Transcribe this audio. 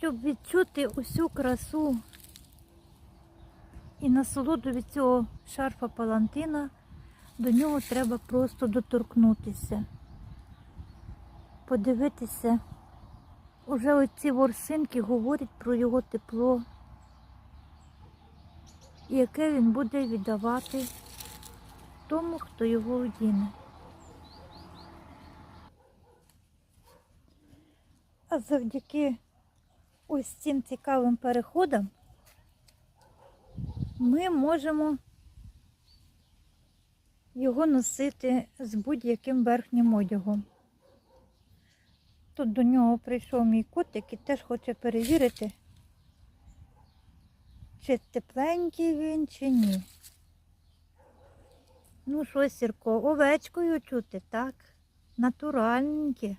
щоб відчути усю красу і насолоду від цього шарфа палантина, до нього треба просто доторкнутися, подивитися. Уже оці ворсинки говорять про його тепло, яке він буде віддавати тому, хто його одіне. А завдяки ось цим цікавим переходам ми можемо його носити з будь-яким верхнім одягом. Тут до нього прийшов мій котик і теж хоче перевірити, чи тепленький він, чи ні. Ну що, Сірко, овечкою чути, так? Натуральненьке.